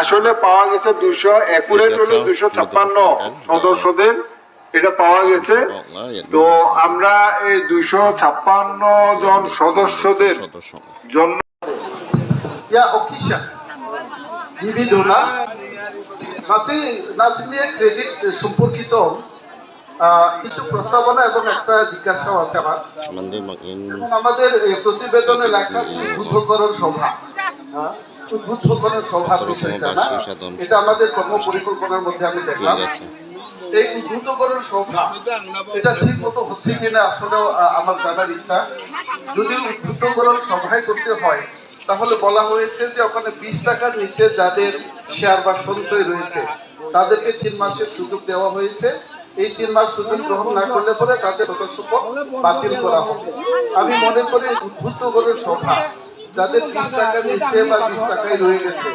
আসলে পাওয়া গেছে দুশো একুরেট দুশো ছাপ্পান্ন সদস্যদের এটা পাওয়া গেছে। তো আমরা এই দুশো ছাপ্পান্ন জন সদস্যদের জন্য নাচি নাচ নিয়ে ক্রেডিট সম্পর্কিত কিছু প্রস্তাবনা এবং একটা জিজ্ঞাসাও আছে আমার। আমাদের প্রতিবেদনে লেখা আছে সভা। বিষয়টা না এটা আমাদের কর্ম পরিকল্পনার মধ্যে আমি দেখলাম। এই উদ্বুদ্ধকরণ সভা এটা ঠিক মতো হচ্ছে কিনা আসলেও আমার জানার ইচ্ছা। যদি সভায় করতে হয় তাহলে বলা হয়েছে যে ওখানে বিশ টাকার নিচে যাদের শেয়ার বা সঞ্চয় রয়েছে তাদেরকে তিন মাসের সুযোগ দেওয়া হয়েছে। এই তিন মাস সুযোগ গ্রহণ না করলে পরে তাদের বাতিল করা হবে। আমি মনে করি উদ্বুদ্ধকরণ সভা যাদের বিশ টাকার নিচে বা বিশ টাকায় রয়ে গেছে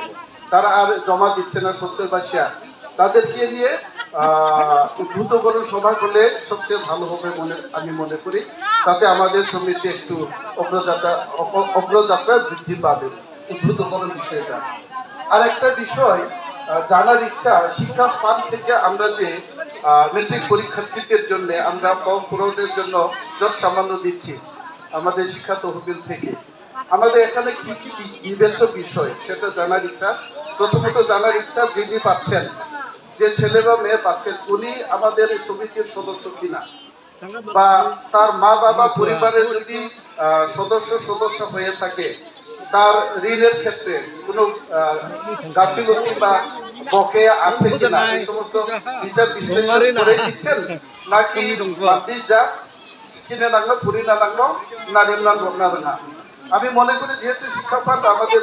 তারা আর জমা দিচ্ছে না সত্তর বা শেয়ার তাদেরকে নিয়ে আহ, উদ্ভূতকরণ সভা করলে সবচেয়ে ভালো হবে মনে আমি মনে করি। তাতে আমাদের সমিতি একটু অগ্রযাত্রা অগ্রযাত্রা বৃদ্ধি পাবে উদ্ভূতকরণ বিষয়টা। আর একটা বিষয় জানার ইচ্ছা শিক্ষা ফান্ড থেকে আমরা যে মেট্রিক পরীক্ষার্থীদের জন্য আমরা ফর্ম পূরণের জন্য যত সামান্য দিচ্ছি আমাদের শিক্ষা তহবিল থেকে। আমাদের এখানে কি কি বিবেচ্য বিষয় সেটা জানার ইচ্ছা। প্রথমত জানার ইচ্ছা যিনি পাচ্ছেন, যে ছেলে বা মেয়ে পাচ্ছেন, উনি আমাদের এই সমিতির সদস্য কিনা? বা তার মা বাবা পরিবারের যদি সদস্য সদস্য হয়ে থাকে, তার ঋণের ক্ষেত্রে কোনো গাফিলতি বা বকেয়া আছে কিনা? এই সমস্ত বিচার বিশ্লেষণ করে দিচ্ছেন নাকি যা, কিনে লাগল পুরি না লাগল না নির্মাণ না না। আমি মনে করি যেহেতু শিক্ষা ফান্ড আমাদের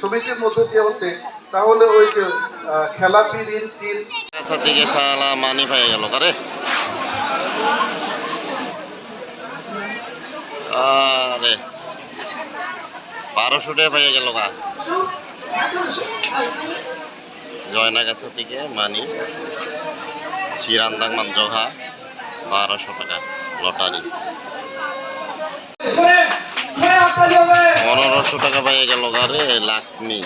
সমিতির মধ্য দিয়ে হচ্ছে তাহলে ওই যে খেলাপি ঋণ চিন আচ্ছা শালা মানি পাই গেল কারে? আরে বারোশো টাকা পাই গেল গা। জয়না থেকে মানি চিরান্দাং মানজহা বারোশো টাকা লটারি। পনেরোশো টাকা পাই গেল গা রে লাক্সমি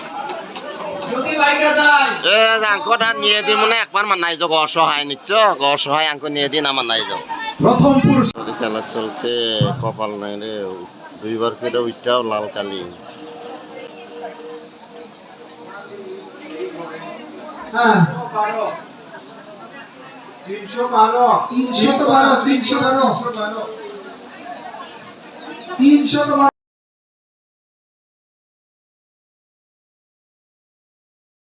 এ আঙ্কো তা নিয়ে দিই মনে একবার মানাই যাও অসহায় নিচ্ছ? অসহায় আঙ্কো নিয়ে দিন আমার নাই যাও প্রথম খেলা চলছে কপাল নাই রে দুইবার করে ওইটাও লাল কালি। হ্যাঁ। তিনশো বারো। তিনশো বারো তিনশো বারো। তিনশো বারো।